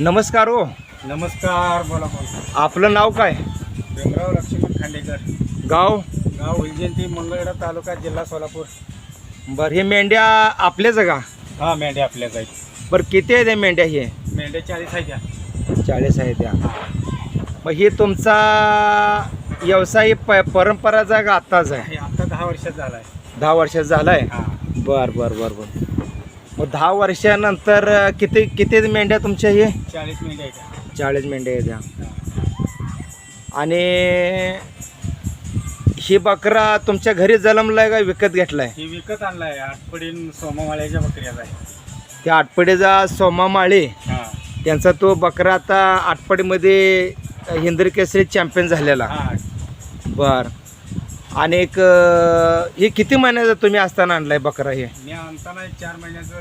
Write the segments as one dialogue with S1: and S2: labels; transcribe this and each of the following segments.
S1: नमस्कार हो.
S2: नमस्कार बोला बोला.
S1: आपलं नाव काय?
S2: भीमराव लक्ष्मण खांडेकर.
S1: गाव?
S2: गाव हुलजयंती मंगळवेढा तालुका जिल्हा सोलापूर.
S1: बरं हे मेंढ्या आपल्याच का?
S2: हा मेंढ्या आपल्या जाईल
S1: बरं किती आहेत या मेंढ्या हे?
S2: मेंढ्या चाळीस आहे त्या
S1: चाळीस आहेत त्या मग हे तुमचा व्यवसाय प परंपराचा का आत्ताच आहे.
S2: हे आता दहा वर्षात झाला आहे
S1: दहा वर्षात झाला आहे
S2: हा.
S1: बर बर बर बर. मग दहा वर्षानंतर किती किती मेंढ्या तुमच्या हे?
S2: चाळीस मेंढ्या
S1: चाळीस मेंढ्या आहेत त्या
S2: हा.
S1: आणि ही बकरा तुमच्या घरी जन्मलाय का विकत घेतलाय?
S2: ही विकत आणलाय. आठपडीन सोमावाळ्याच्या बकऱ्याचा आहे.
S1: त्या आटपडीचा सोमा माळे
S2: हा.
S1: त्यांचा तो बकरा आता आटपाडीमध्ये हिंदरी केसरी चॅम्पियन झालेला.
S2: हा.
S1: बर. आणि एक अं, हे किती महिन्याचा तुम्ही असताना आणलाय बकरा हे?
S2: मी आणताना एक चार महिन्याचं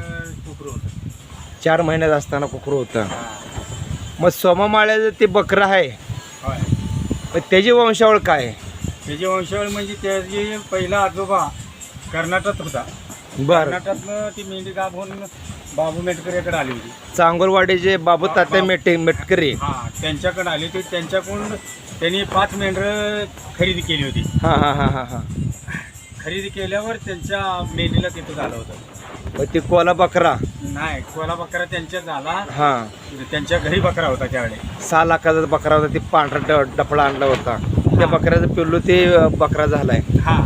S2: कुकरू होतं.
S1: चार महिन्यात असताना कुकरू होतं. मग सोमामाळ्याचं ते बकरं आहे.
S2: होय.
S1: मग त्याची वंशावळ काय? आहे
S2: त्याची वंशावळ म्हणजे त्याची पहिला आजोबा कर्नाटकात होता.
S1: बर.
S2: कर्नाटकातनं ती मेंढी होऊन बाबू मेटकरेकडे आली होती.
S1: चांगोलवाडीचे बाबू तात्या मेटे मेटकरी.
S2: हा त्यांच्याकडे आली होती. त्यांच्याकडून त्यांनी पाच मेंढरं खरेदी केली होती.
S1: हां हां हां हां हां.
S2: खरेदी केल्यावर त्यांच्या मेंढीला तिथं झालं होतं.
S1: मग ते कोला बकरा.
S2: नाही कोला बकरा त्यांच्या झाला.
S1: हां.
S2: त्यांच्या घरी बकरा होता त्यावेळी.
S1: सहा लाखाचा बकरा होता ते पांढरा ड- डफळा आणला होता. त्या बकऱ्याचं पिल्लू ते अं, बकरा झालाय.
S2: हा.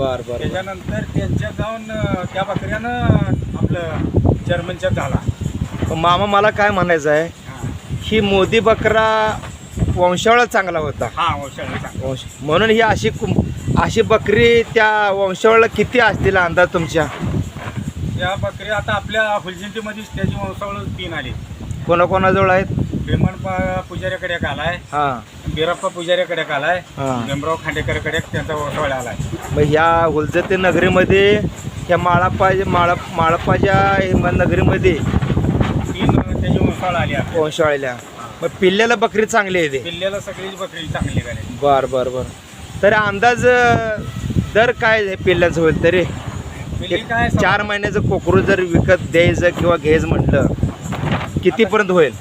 S1: बर बर.
S2: त्याच्यानंतर त्यांच्या जाऊन त्या बकऱ्यानं आपलं जर्मनच्या झाला.
S1: मामा मला काय म्हणायचं आहे?
S2: हा.
S1: मोदी बकरा वंशावळ चांगला होता.
S2: हा वंशावळ चांगला.
S1: वंश म्हणून ही अशी अशी बकरी त्या वंशावळला किती असतील अंदाज तुमच्या?
S2: त्या बकऱ्या आता आपल्या हुलजिंतीमध्येच त्याची वंशावळ तीन आली.
S1: कोणाकोणाजवळ आहेत?
S2: भीमन प- पुजाऱ्याकडे एक आलाय.
S1: हां.
S2: बिरप्पा पुजाऱ्याकडे आलाय
S1: हा.
S2: भीमराव खांडेकरकडे त्यांचा वंशावळ आलाय.
S1: मग ह्या हुलजते नगरीमध्ये ह्या माळापाच्या माळा माळापाच्या हे म- नगरीमध्ये
S2: तीन त्याची आली
S1: मग पिल्ल्याला बकरी चांगली आहे ते?
S2: किल्ल्याला सगळीच बकरी चांगली झाली.
S1: बर बर बर. तर अंदाज अं, दर काय आहे पिल्ल्याचं होईल तरी?
S2: पिल्ली
S1: एक
S2: काय
S1: चार महिन्याचं कोकरू जर विकत द्यायचं किंवा घ्यायचं म्हटलं कितीपर्यंत होईल?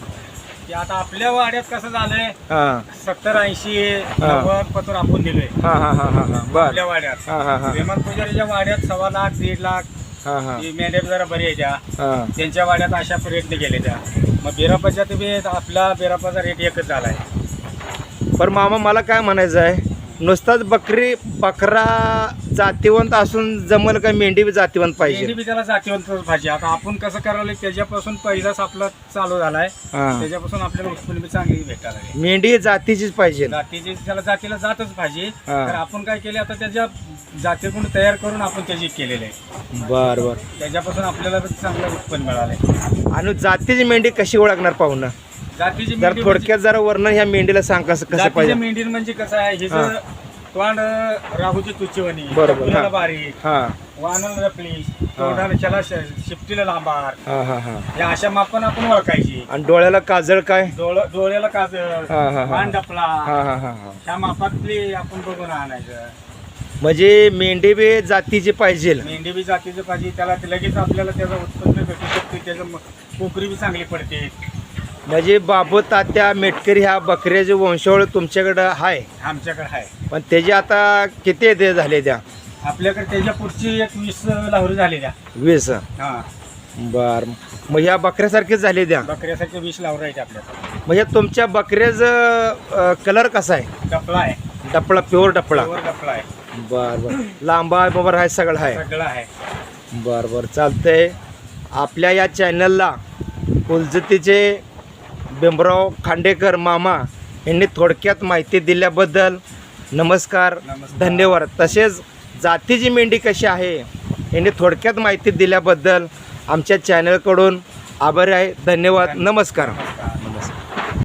S2: ते आता आपल्या वाड्यात कसं झालंय?
S1: हां.
S2: सत्तर ऐंशी नव्वद पत्र आपण दिलोय.
S1: हां हां हां हां हां. बर.
S2: आपल्या वाड्यात.
S1: हां हां हां.
S2: भीमन पुजारीच्या वाड्यात सव्वा लाख दीड लाख
S1: हां हां.
S2: ही मेंढ्या जरा बरी आहे त्या.
S1: हां.
S2: त्यांच्या वाड्यात अशा प्रयत्न केले त्या. मग बिरापाच्या तुम्ही आपला बिरापाचा रेट एकच झालाय.
S1: पण मामा मला काय म्हणायचं आहे? नुसताच बकरी बकरा जातीवंत असून जमल का मेंढी बी जातीवंत पाहिजे.
S2: बी त्याला जातीवंतच पाहिजे. आता आपण कसं करायला त्याच्यापासून पहिलाच आपला चालू झालाय.
S1: हां.
S2: त्याच्यापासून आपल्याला उत्पन्न बी चांगली भेटायला लागली.
S1: मेंढी जातीचीच पाहिजे.
S2: जातीची त्याला जातीला जातच पाहिजे.
S1: हा.
S2: तर आपण काय केले आता त्याच्या जातीकडून तयार करून आपण त्याची केलेले आहे.
S1: बर बर.
S2: त्याच्यापासून आपल्याला चांगलं उत्पन्न मिळालंय.
S1: आणि जातीची मेंढी कशी ओळखणार पाहुणं?
S2: जातीची
S1: जर
S2: मेंढी म्हणजे-
S1: थोडक्यात जरा वर्णन ह्या मेंढीला सांग कसं कसं
S2: जातीच्या
S1: पाहिजे.
S2: मेंढी म्हणजे कसं आहे हे
S1: हा.
S2: तोंड राहूची तुच्चीवणी
S1: बरोबर, हा.
S2: बारीक
S1: हां.
S2: रपली तोंडाला श- शिफ्टीला लांबार
S1: हां हां हां.
S2: या अशा मापन आपण ओळखायची.
S1: आणि डोळ्याला काजळ काय?
S2: डोळ डोळ्याला काजळ
S1: हा, हा, हा.
S2: वाण डपला.
S1: हां हां हां हां.
S2: ह्या मापातली आपण बघून आणायचं.
S1: म्हणजे मेंढी बी जातीची पाहिजे.
S2: मेंढी बी जातीचं पाहिजे. त्याला ते लगेच आपल्याला त्याचं उत्पन्न भेटू शकते. त्याचं म- कोकरी बी चांगली पडते.
S1: म्हणजे बाबू तात्या मेटकरी ह्या बकऱ्याचे वंशावळ तुमच्याकडं आहे
S2: आमच्याकडे आहे
S1: पण त्याचे आता किती दे झाले त्या आपल्याकडे
S2: त्याच्या पुढची एक वीस लाहोरी झालेल्या
S1: वीस?
S2: हा.
S1: बर. मग ह्या बकऱ्यासारखेच झाले द्या.
S2: बकऱ्यासाठी वीस लाहोरी आहेत आपल्याकडे.
S1: म्हणजे तुमच्या बकऱ्याचं कलर कसा आहे?
S2: डपला आहे.
S1: डपळा प्युअर डपळा.
S2: वर डपला आहे.
S1: बर बर. लांबा बरोबर आहे सगळं आहे.
S2: सगळं आहे.
S1: बर बर. चालतंय. आपल्या या चॅनलला उलजतीचे भीमराव खांडेकर मामा यांनी थोडक्यात माहिती दिल्याबद्दल नमस्कार
S2: नमस्कार.
S1: धन्यवाद. तसेच जातीची मेंढी कशी आहे यांनी थोडक्यात माहिती दिल्याबद्दल आमच्या चॅनलकडून आभारी आहे. धन्यवाद. नमस्कार.